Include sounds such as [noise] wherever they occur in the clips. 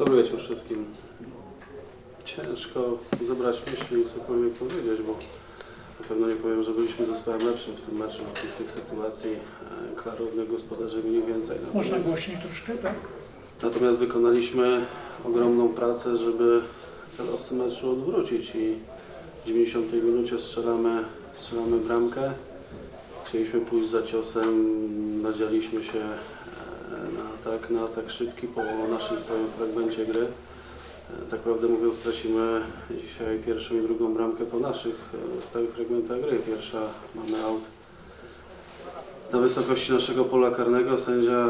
Dobry wieczór wszystkim. Ciężko zebrać myśli i cokolwiek powiedzieć, bo na pewno nie powiem, że byliśmy zespołem lepszym w tym meczu, w tych, tych sytuacji e, klarownych gospodarzy mniej więcej. Można Natomiast, głośniej troszkę, tak? natomiast wykonaliśmy ogromną pracę, żeby te losy meczu odwrócić i w 90 minucie strzelamy, strzelamy bramkę. Chcieliśmy pójść za ciosem, nadzialiśmy się e, na atak, na atak szybki po naszym stałym fragmencie gry. E, Tak prawdę mówiąc tracimy dzisiaj pierwszą i drugą bramkę po naszych e, stałych fragmentach gry. Pierwsza mamy aut na wysokości naszego pola karnego. Sędzia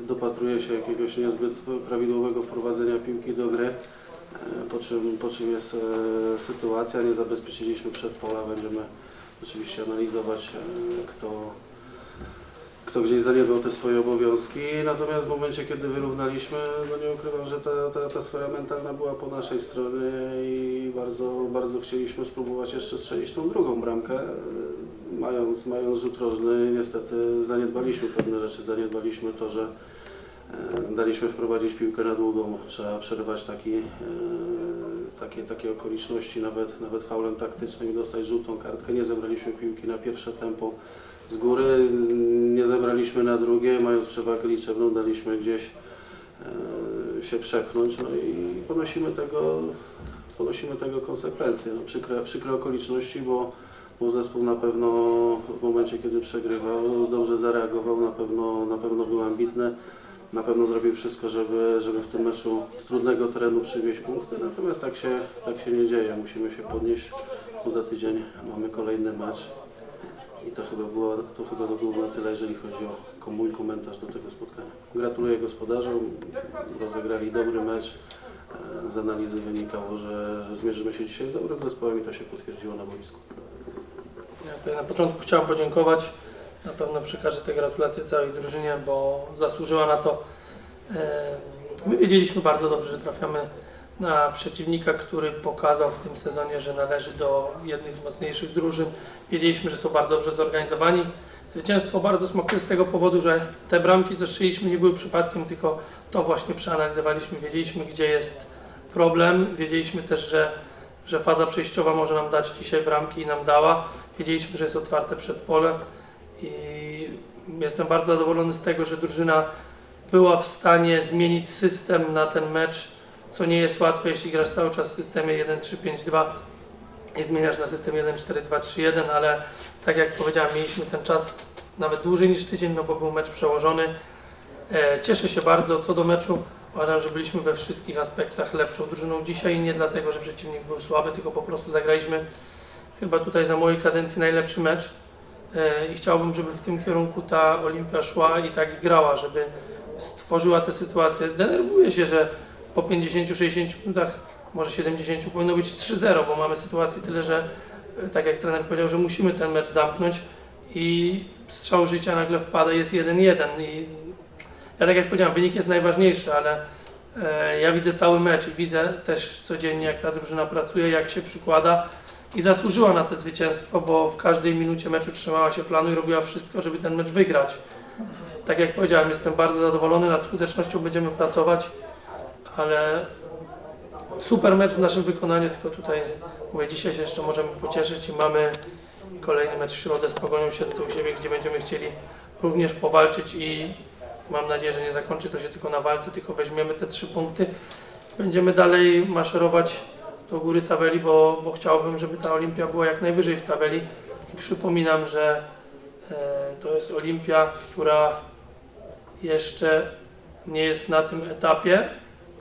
dopatruje się jakiegoś niezbyt prawidłowego wprowadzenia piłki do gry. E, Po czym, po czym jest sytuacja, nie zabezpieczyliśmy przed pola, będziemy oczywiście analizować, kto, kto gdzieś zaniedbał te swoje obowiązki. Natomiast w momencie, kiedy wyrównaliśmy, no nie ukrywam, że ta, ta, ta swoja mentalna była po naszej stronie i bardzo, bardzo chcieliśmy spróbować jeszcze strzelić tą drugą bramkę. Mając, mając rzut rożny, niestety zaniedbaliśmy pewne rzeczy, zaniedbaliśmy to, że e, daliśmy wprowadzić piłkę na długą. Trzeba przerywać taki, e, takie, takie okoliczności, nawet, nawet faulem taktycznym i dostać żółtą kartkę. Nie zebraliśmy piłki na pierwsze tempo z góry, nie zebraliśmy na drugie, mając przewagę liczebną, daliśmy gdzieś e, się przepchnąć, no i ponosimy tego, ponosimy tego konsekwencje. No, przykre, przykre okoliczności, bo, bo zespół na pewno w momencie, kiedy przegrywał, dobrze zareagował, na pewno, na pewno był ambitny. Na pewno zrobił wszystko, żeby, żeby w tym meczu z trudnego terenu przywieźć punkty, natomiast tak się, tak się nie dzieje. Musimy się podnieść, bo za tydzień mamy kolejny mecz i to chyba, było, to chyba by było na tyle, jeżeli chodzi o mój komentarz do tego spotkania. Gratuluję gospodarzom, rozegrali dobry mecz. E, Z analizy wynikało, że, że zmierzymy się dzisiaj z dobrym zespołem i to się potwierdziło na boisku. Ja tutaj na początku chciałem podziękować. Na pewno przekażę te gratulacje całej drużynie, bo zasłużyła na to. E, My wiedzieliśmy bardzo dobrze, że trafiamy na przeciwnika, który pokazał w tym sezonie, że należy do jednych z mocniejszych drużyn. Wiedzieliśmy, że są bardzo dobrze zorganizowani. Zwycięstwo bardzo smakuje z tego powodu, że te bramki, co strzeliśmy, nie były przypadkiem, tylko to właśnie przeanalizowaliśmy. Wiedzieliśmy, gdzie jest problem. Wiedzieliśmy też, że, że faza przejściowa może nam dać dzisiaj bramki i nam dała. Wiedzieliśmy, że jest otwarte przedpole i jestem bardzo zadowolony z tego, że drużyna była w stanie zmienić system na ten mecz, co nie jest łatwe, jeśli grasz cały czas w systemie 1-3-5-2 i zmieniasz na system 1-4-2-3-1, ale tak jak powiedziałem, mieliśmy ten czas nawet dłużej niż tydzień, no bo był mecz przełożony. E, Cieszę się bardzo co do meczu. Uważam, że byliśmy we wszystkich aspektach lepszą drużyną dzisiaj nie dlatego, że przeciwnik był słaby, tylko po prostu zagraliśmy chyba tutaj za mojej kadencji najlepszy mecz i chciałbym, żeby w tym kierunku ta Olimpia szła i tak grała, żeby stworzyła tę sytuację. Denerwuję się, że po 50-60 minutach, może 70 powinno być 3-0, bo mamy sytuację tyle, że e, tak jak trener powiedział, że musimy ten mecz zamknąć i strzał życia nagle wpada, jest 1-1 i ja tak jak powiedziałem, wynik jest najważniejszy, ale e, ja widzę cały mecz i widzę też codziennie jak ta drużyna pracuje, jak się przykłada i zasłużyła na to zwycięstwo, bo w każdej minucie meczu trzymała się planu i robiła wszystko, żeby ten mecz wygrać. Tak jak powiedziałem, jestem bardzo zadowolony, nad skutecznością będziemy pracować, ale super mecz w naszym wykonaniu, tylko tutaj mówię, dzisiaj się jeszcze możemy pocieszyć i mamy kolejny mecz w środę z Pogonią Siedlce u siebie, gdzie będziemy chcieli również powalczyć i mam nadzieję, że nie zakończy to się tylko na walce, tylko weźmiemy te trzy punkty. Będziemy dalej maszerować do góry tabeli, bo, bo chciałbym, żeby ta Olimpia była jak najwyżej w tabeli. I przypominam, że e, to jest Olimpia, która jeszcze nie jest na tym etapie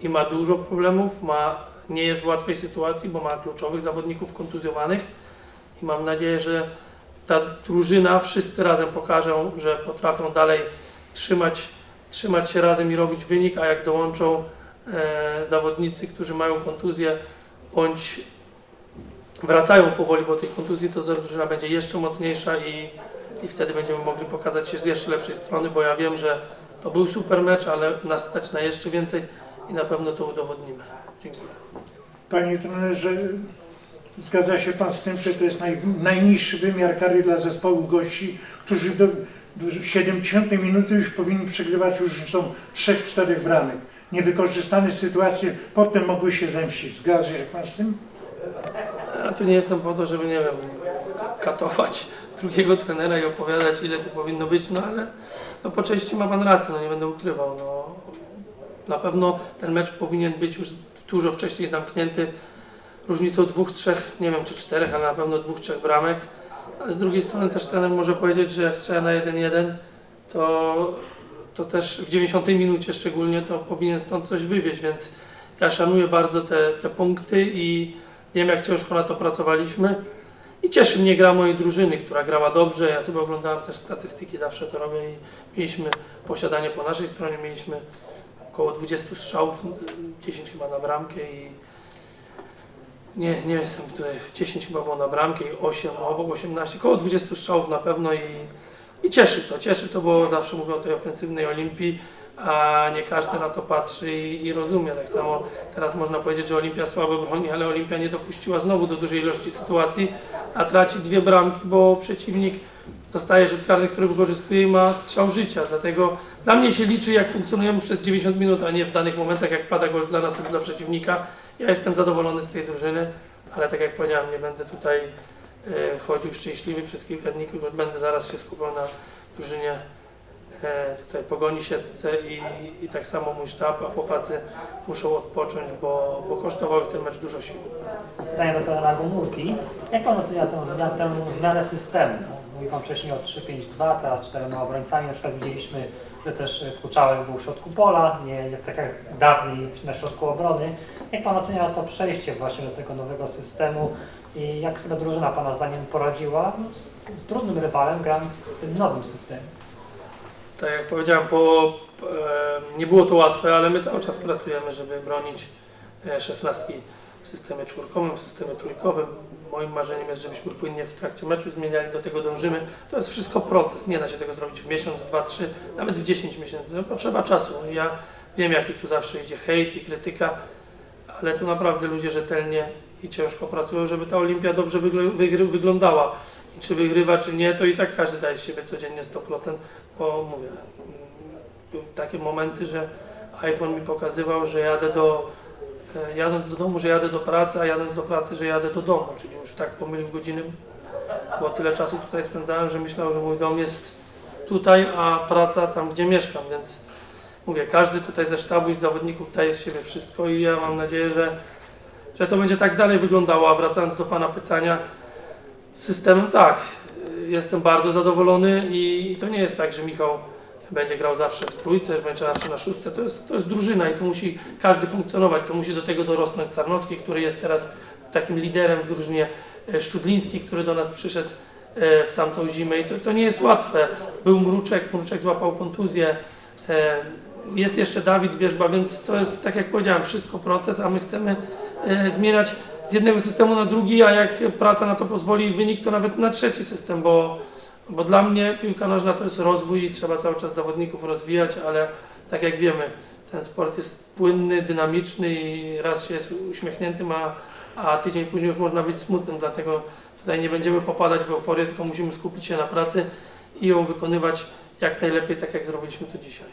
i ma dużo problemów, ma, nie jest w łatwej sytuacji, bo ma kluczowych zawodników kontuzjowanych i mam nadzieję, że ta drużyna, wszyscy razem pokażą, że potrafią dalej trzymać, trzymać się razem i robić wynik, a jak dołączą e, zawodnicy, którzy mają kontuzję, bądź wracają powoli po tej kontuzji, to drużyna będzie jeszcze mocniejsza i, i wtedy będziemy mogli pokazać się z jeszcze lepszej strony, bo ja wiem, że to był super mecz, ale nas stać na jeszcze więcej i na pewno to udowodnimy. Dziękuję. Panie trenerze, zgadza się Pan z tym, że to jest naj, najniższy wymiar kary dla zespołu gości, którzy do, do 70 minuty już powinni przegrywać, już są 3-4 bramek. Niewykorzystane sytuacje potem mogły się zemścić. Zgadza się Pan z tym? Ja tu nie jestem po to, żeby, nie wiem, katować [laughs] drugiego trenera i opowiadać, ile tu powinno być, no ale no, po części ma Pan rację, no nie będę ukrywał. No. Na pewno ten mecz powinien być już dużo wcześniej zamknięty, różnicą dwóch, trzech, nie wiem czy czterech, ale na pewno dwóch, trzech bramek. Ale z drugiej strony też trener może powiedzieć, że jak strzela na 1-1, to, to też w 90 minucie szczególnie to powinien stąd coś wywieźć, więc ja szanuję bardzo te, te punkty i wiem jak ciężko na to pracowaliśmy. I cieszy mnie gra mojej drużyny, która grała dobrze. Ja sobie oglądałem też statystyki, zawsze to robię i mieliśmy posiadanie po naszej stronie, mieliśmy około 20 strzałów, 10 chyba na bramkę i nie, nie jestem tutaj, 10 chyba było na bramkę i 8, obok 18, około 20 strzałów na pewno i, i cieszy to, cieszy to, bo zawsze mówię o tej ofensywnej Olimpii, a nie każdy na to patrzy i, i rozumie. Tak samo teraz można powiedzieć, że Olimpia słabo broni, ale Olimpia nie dopuściła znowu do dużej ilości sytuacji, a traci dwie bramki, bo przeciwnik dostaje rzut który wykorzystuje i ma strzał życia. Dlatego dla mnie się liczy, jak funkcjonujemy przez 90 minut, a nie w danych momentach, jak pada gol dla nas lub dla przeciwnika. Ja jestem zadowolony z tej drużyny, ale tak jak powiedziałem, nie będę tutaj chodził szczęśliwy przez kilka dni, będę zaraz się skupiał na drużynie e, tutaj Pogoni Siedlce i, i tak samo mój sztab, a chłopacy muszą odpocząć, bo, bo kosztował ten mecz dużo sił. Pytanie do trenera Gomórki. Jak Pan ocenia tę zmianę, tę zmianę systemu? Mówił Pan wcześniej o 3-5-2, teraz czterema obrońcami. Na przykład widzieliśmy, że też Kuczałek był w środku pola, nie, tak jak dawniej na środku obrony. Jak Pan ocenia to przejście właśnie do tego nowego systemu i jak sobie drużyna Pana zdaniem poradziła no, z, z trudnym rywalem, grając w tym nowym systemie? Tak jak powiedziałem, po, e, nie było to łatwe, ale my cały czas pracujemy, żeby bronić e, szesnastki w systemie czwórkowym, w systemie trójkowym. Moim marzeniem jest, żebyśmy płynnie w trakcie meczu zmieniali, do tego dążymy. To jest wszystko proces, nie da się tego zrobić w miesiąc, dwa, trzy, nawet w 10 miesięcy. No, potrzeba czasu. Ja wiem, jaki tu zawsze idzie hejt i krytyka, ale tu naprawdę ludzie rzetelnie i ciężko pracują, żeby ta Olimpia dobrze wyglądała. I czy wygrywa, czy nie, to i tak każdy daje z siebie codziennie 100%, bo mówię, były takie momenty, że iPhone mi pokazywał, że jadę do, jadąc do domu, że jadę do pracy, a jadąc do pracy, że jadę do domu, czyli już tak pomylił godziny, bo tyle czasu tutaj spędzałem, że myślał, że mój dom jest tutaj, a praca tam, gdzie mieszkam, więc mówię, każdy tutaj ze sztabu i z zawodników daje z siebie wszystko i ja mam nadzieję, że, że to będzie tak dalej wyglądało, a wracając do Pana pytania, z systemem tak, jestem bardzo zadowolony i, i to nie jest tak, że Michał będzie grał zawsze w trójce, będzie zawsze na szóstce. To jest, to jest drużyna i tu musi każdy funkcjonować. To musi do tego dorosnąć Sarnowski, który jest teraz takim liderem w drużynie, e, Szczudliński, który do nas przyszedł e, w tamtą zimę i to, to nie jest łatwe. Był Mruczek, Mruczek złapał kontuzję. e, Jest jeszcze Dawid Wierzba, więc to jest, tak jak powiedziałem, wszystko proces, a my chcemy zmieniać z jednego systemu na drugi, a jak praca na to pozwoli, wynik to nawet na trzeci system, bo, bo dla mnie piłka nożna to jest rozwój i trzeba cały czas zawodników rozwijać, ale tak jak wiemy, ten sport jest płynny, dynamiczny i raz się jest uśmiechniętym, a, a tydzień później już można być smutnym, dlatego tutaj nie będziemy popadać w euforię, tylko musimy skupić się na pracy i ją wykonywać jak najlepiej, tak jak zrobiliśmy to dzisiaj.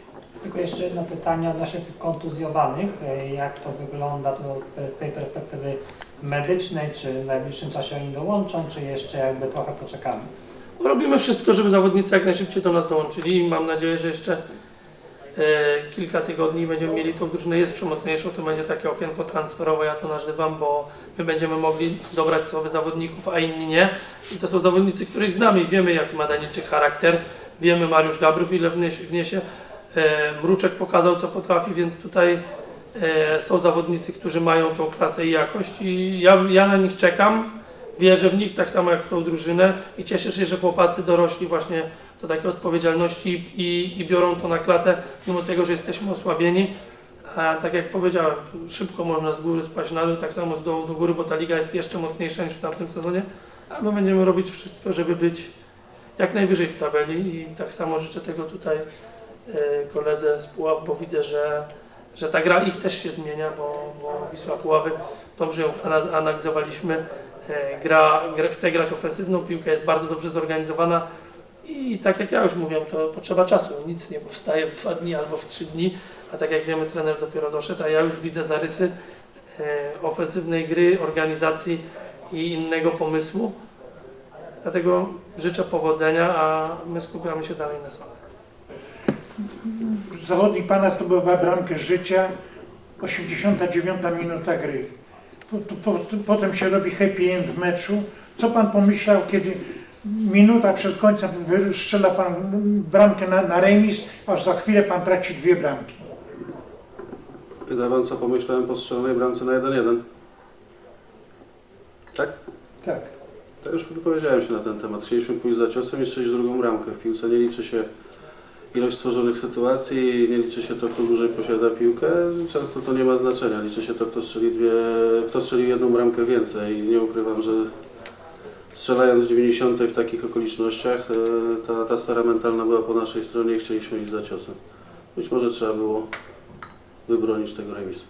Tylko jeszcze jedno pytanie odnośnie tych kontuzjowanych. Jak to wygląda to z tej perspektywy medycznej? Czy w najbliższym czasie oni dołączą, czy jeszcze jakby trochę poczekamy? Robimy wszystko, żeby zawodnicy jak najszybciej do nas dołączyli mam nadzieję, że jeszcze e, kilka tygodni będziemy mieli tą drużynę jeszcze mocniejszą. To będzie takie okienko transferowe, ja to nazywam, bo my będziemy mogli dobrać sobie zawodników, a inni nie. I to są zawodnicy, których znamy i wiemy, jaki ma Danielczyk charakter. Wiemy Mariusz Gabryk, ile wniesie. E, Mruczek pokazał, co potrafi, więc tutaj e, są zawodnicy, którzy mają tą klasę i jakość i ja, ja na nich czekam. Wierzę w nich tak samo jak w tą drużynę i cieszę się, że chłopacy dorośli właśnie do takiej odpowiedzialności i, i biorą to na klatę, mimo tego, że jesteśmy osłabieni. A tak jak powiedziałem, szybko można z góry spaść na dół, tak samo z dołu do góry, bo ta liga jest jeszcze mocniejsza niż w tamtym sezonie, a my będziemy robić wszystko, żeby być jak najwyżej w tabeli i tak samo życzę tego tutaj e, koledze z Puław, bo widzę, że, że ta gra ich też się zmienia, bo, bo Wisła Puławy, dobrze ją ana- analizowaliśmy, gra, gra, chce grać ofensywną piłkę, jest bardzo dobrze zorganizowana i i tak jak ja już mówiłem, to potrzeba czasu. Nic nie powstaje w dwa dni albo w trzy dni, a tak jak wiemy, trener dopiero doszedł, a ja już widzę zarysy e, ofensywnej gry, organizacji i innego pomysłu. Dlatego życzę powodzenia, a my skupiamy się dalej na sobie. Zawodnik pana zdobywa bramkę życia, 89 minuta gry. Po, po, potem się robi happy end w meczu. Co pan pomyślał, kiedy minuta przed końcem strzela pan bramkę na, na remis, aż za chwilę pan traci dwie bramki? Pyta pan, co pomyślałem po strzelonej bramce na 1-1? Tak? Tak. To już wypowiedziałem się na ten temat. Chcieliśmy pójść za ciosem i strzelić drugą bramkę. W piłce nie liczy się ilość stworzonych sytuacji, nie liczy się to, kto dłużej posiada piłkę. Często to nie ma znaczenia. Liczy się to, kto strzeli, dwie, kto strzeli jedną bramkę więcej. I nie ukrywam, że strzelając w 90 w takich okolicznościach, e, ta, ta sfera mentalna była po naszej stronie i chcieliśmy iść za ciosem. Być może trzeba było wybronić tego remisu.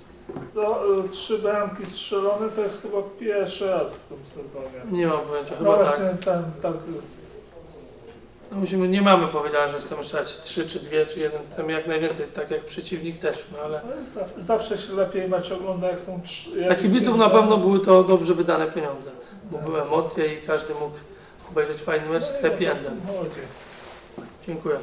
To, y, trzy bramki strzelone to jest chyba pierwszy raz w tym sezonie. Nie mam pojęcia, No chyba tak. właśnie ten, tak jest. No musimy, nie mamy powiedziane, że chcemy strzelać trzy, czy dwie, czy jeden. Chcemy jak najwięcej, tak jak przeciwnik też, no ale Ale zaw- Zawsze się lepiej mecz ogląda jak są trzy. jak dla jest kibiców pięć na pewno były to dobrze wydane pieniądze. Bo były emocje i każdy mógł obejrzeć fajny mecz z happy endem. Młodzie. Dziękuję.